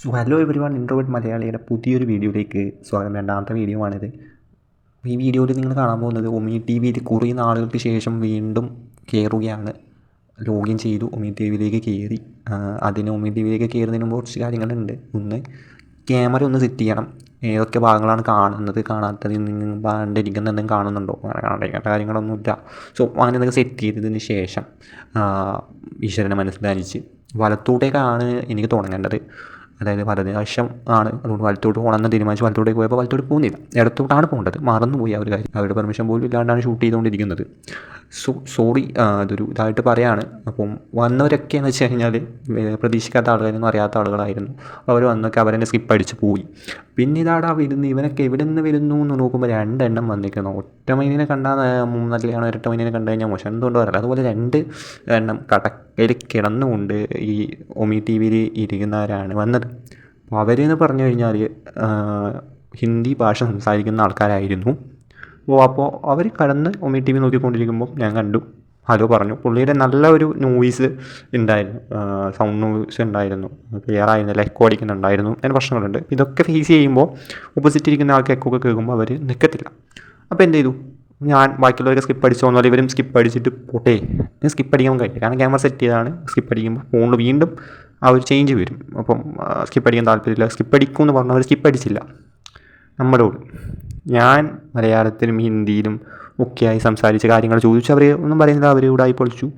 So hello everyone introvert മലയാളിയുടെ പുതിയൊരു വീഡിയോയിലേക്ക് സ്വാഗതം. രണ്ടാമത്തെ വീഡിയോ ആണിത്. ഈ വീഡിയോയിൽ നിങ്ങൾ കാണാൻ പോകുന്നത് ഒമി ടി വിയിൽ കുറേ നാളുകൾക്ക് ശേഷം വീണ്ടും കയറുകയാണ് ലോഗിൻ ചെയ്തു ഒമി ടി വിയിലേക്ക് കയറി അതിന് ഒമി ടി വിയിലേക്ക് കയറുന്നതിന് മുമ്പ് കുറച്ച് കാര്യങ്ങളുണ്ട്. ഒന്ന് ക്യാമറ ഒന്ന് സെറ്റ് ചെയ്യണം. ഏതൊക്കെ ഭാഗങ്ങളാണ് കാണുന്നത് കാണാത്തത് എന്തെങ്കിലും കാണുന്നുണ്ടോ? അങ്ങനെ കാണേണ്ട കാര്യങ്ങളൊന്നുമില്ല. സോ അങ്ങനെ എന്തൊക്കെ സെറ്റ് ചെയ്തതിന് ശേഷം ഈശ്വരനെ മനസ്സിലാനിച്ച് വലത്തോട്ടേക്കാണ് എനിക്ക് തുടങ്ങേണ്ടത് അതായത് വലതുവശം ആണ്. അതുകൊണ്ട് വലത്തോട്ട് പോകണമെന്ന് തീരുമാനിച്ച് വലത്തോട്ടേക്ക് പോയപ്പോൾ വലത്തോട്ട് പോകുന്നില്ല. ഇടത്തോട്ടാണ് പോകേണ്ടത്. മറന്നുപോയി ആ ഒരു കാര്യം. അവരുടെ പെർമിഷൻ പോലും ഇല്ലാണ്ടാണ് ഷൂട്ട് ചെയ്തുകൊണ്ടിരിക്കുന്നത്. സോ സോറി അതൊരു ഇതായിട്ട് പറയാണ്. അപ്പം വന്നവരൊക്കെ എന്ന് വെച്ച് കഴിഞ്ഞാൽ പ്രതീക്ഷിക്കാത്ത ആളുകളൊന്നും അറിയാത്ത ആളുകളായിരുന്നു. അവർ വന്നൊക്കെ അവരെന്നെ സ്കിപ്പ് അടിച്ച് പോയി. പിന്നെ ഇതാടാ വരുന്നു ഇവനൊക്കെ എവിടെ നിന്ന് വരുന്നു എന്ന് നോക്കുമ്പോൾ രണ്ടെണ്ണം വന്നിരിക്കുന്നു ഒറ്റ മൈനിനെ കണ്ടാൽ നല്ലതാണ് ഇരട്ട മൈനിനെ കണ്ടു കഴിഞ്ഞാൽ മോശം. എന്തുകൊണ്ട് പറയില്ല അതുപോലെ രണ്ട് എണ്ണം കടക്കയിൽ കിടന്നുകൊണ്ട് ഈ ഒമി ടി വിയിൽ ഇരിക്കുന്നവരാണ് വന്നത്. അപ്പോൾ അവരെന്ന് പറഞ്ഞു കഴിഞ്ഞാൽ ഹിന്ദി ഭാഷ സംസാരിക്കുന്ന ആൾക്കാരായിരുന്നു. അപ്പോൾ അപ്പോൾ അവർ കടന്ന് ഒമി ടി വി നോക്കിക്കൊണ്ടിരിക്കുമ്പോൾ ഞാൻ കണ്ടു. ഹലോ പറഞ്ഞു. പുള്ളിയുടെ നല്ല ഒരു നോയിസ് ഉണ്ടായിരുന്നു സൗണ്ട് നോയിസ് ഉണ്ടായിരുന്നു. ക്ലിയർ ആയിരുന്നില്ല എക്കോ അടിക്കുന്നുണ്ടായിരുന്നു. അങ്ങനെ പ്രശ്നങ്ങളുണ്ട്. ഇതൊക്കെ ഫേസ് ചെയ്യുമ്പോൾ ഓപ്പോസിറ്റ് ഇരിക്കുന്ന ആൾക്ക് എക്കോ ഒക്കെ കേൾക്കുമ്പോൾ അവർ നിൽക്കത്തില്ല അപ്പോൾ എന്ത് ചെയ്തു? ഞാൻ ബാക്കിയുള്ളവരൊക്കെ സ്കിപ്പ് അടിച്ചു വന്നാൽ ഇവരും സ്കിപ്പ് അടിച്ചിട്ട് പോട്ടെ. സ്കിപ്പ് അടിക്കാൻ കഴിയില്ല കാരണം ക്യാമറ സെറ്റ് ചെയ്താണ്. സ്കിപ്പ് അടിക്കുമ്പോൾ ഫോണിൽ വീണ്ടും ആ ഒരു ചേഞ്ച് വരും. അപ്പം സ്കിപ്പ് അടിക്കാൻ താല്പര്യമില്ല. സ്കിപ്പ് അടിക്കും എന്ന് പറഞ്ഞവർ സ്കിപ്പ് അടിച്ചില്ല. നമ്മളോട് ഞാൻ മലയാളത്തിലും ഹിന്ദിയിലും ഒക്കെയായി സംസാരിച്ച് കാര്യങ്ങൾ ചോദിച്ചു. അവർ ഒന്നും പറയുന്നില്ല. അവർ ഇവിടെ പൊളിച്ചു.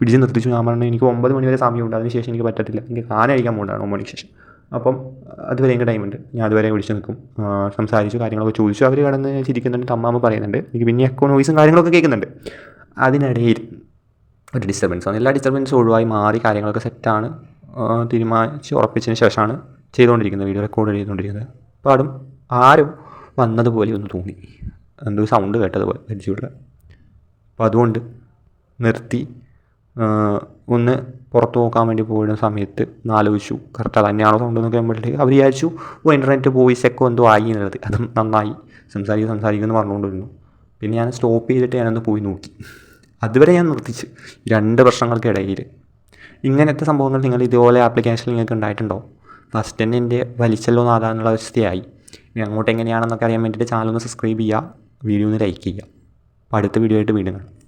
പിടിച്ച് നിർത്തിച്ചു. ഞാൻ പറഞ്ഞു എനിക്ക് ഒമ്പത് മണി വരെ സമയമുണ്ട് അതിന് ശേഷം എനിക്ക് പറ്റത്തില്ല. എനിക്ക് കാന കഴിക്കാൻ പോകണ്ടാണ് ഒമ്പത് മണിക്ക് ശേഷം. അപ്പം അതുവരെ എനിക്ക് ടൈമുണ്ട് ഞാൻ അതുവരെ വിളിച്ച് നിൽക്കും. സംസാരിച്ചു കാര്യങ്ങളൊക്കെ ചോദിച്ചു. അവർ കടന്ന് ചിരിക്കുന്നുണ്ട്. തമ്മാമ പറയുന്നുണ്ട്. എനിക്ക് പിന്നെ എക്കോ നോയ്സും കാര്യങ്ങളൊക്കെ കേൾക്കുന്നുണ്ട്. അതിനിടയിൽ ഒരു ഡിസ്റ്റർബൻസ് ആണ്. എല്ലാ ഡിസ്റ്റർബൻസും ഒഴിവായി മാറി കാര്യങ്ങളൊക്കെ സെറ്റാണ് തീരുമാനിച്ച് ഉറപ്പിച്ചതിന് ശേഷമാണ് ചെയ്തുകൊണ്ടിരിക്കുന്നത്. വീഡിയോ റെക്കോർഡ് ചെയ്തുകൊണ്ടിരിക്കുന്നത്. പാടും. ആരും വന്നതുപോലെ ഒന്ന് തോന്നി. എന്തോ സൗണ്ട് കേട്ടതുപോലെ പരിചയമുള്ള അപ്പോൾ അതുകൊണ്ട് നിർത്തി. ഒന്ന് പുറത്ത് നോക്കാൻ വേണ്ടി പോയിരുന്ന സമയത്ത് നാലോചിച്ചു കറക്റ്റ് അത് തന്നെയാണോ സൗണ്ട് എന്നൊക്കെ വേണ്ടിയിട്ട് അവർ വിചാരിച്ചു ഓ ഇന്റർനെറ്റ് വോയിസ് എക്കോ എന്തോ ആയി എന്നുള്ളത്. അത് നന്നായി. സംസാരിക്കും സംസാരിക്കുമെന്ന് പറഞ്ഞുകൊണ്ടിരുന്നു. പിന്നെ ഞാൻ സ്റ്റോപ്പ് ചെയ്തിട്ട് ഞാനൊന്ന് പോയി നോക്കി. അതുവരെ ഞാൻ നിർത്തിച്ച്. രണ്ട് വർഷങ്ങൾക്കിടയിൽ ഇങ്ങനത്തെ സംഭവങ്ങൾ നിങ്ങൾ ഇതുപോലെ ആപ്ലിക്കേഷനിൽ നിങ്ങൾക്ക് ഉണ്ടായിട്ടുണ്ടോ? ഫസ്റ്റ് തന്നെ എന്റെ വലിച്ചല്ലോ നാടാനുള്ള അവസ്ഥയായി. ഇനി അങ്ങോട്ട് എങ്ങനെയാണെന്നൊക്കെ അറിയാൻ വേണ്ടിയിട്ട് ചാനൽ ഒന്ന് സബ്സ്ക്രൈബ് ചെയ്യുക വീഡിയോ ഒന്ന് ലൈക്ക് ചെയ്യുക. അപ്പോൾ അടുത്ത വീഡിയോ ആയിട്ട് വീണ്ടും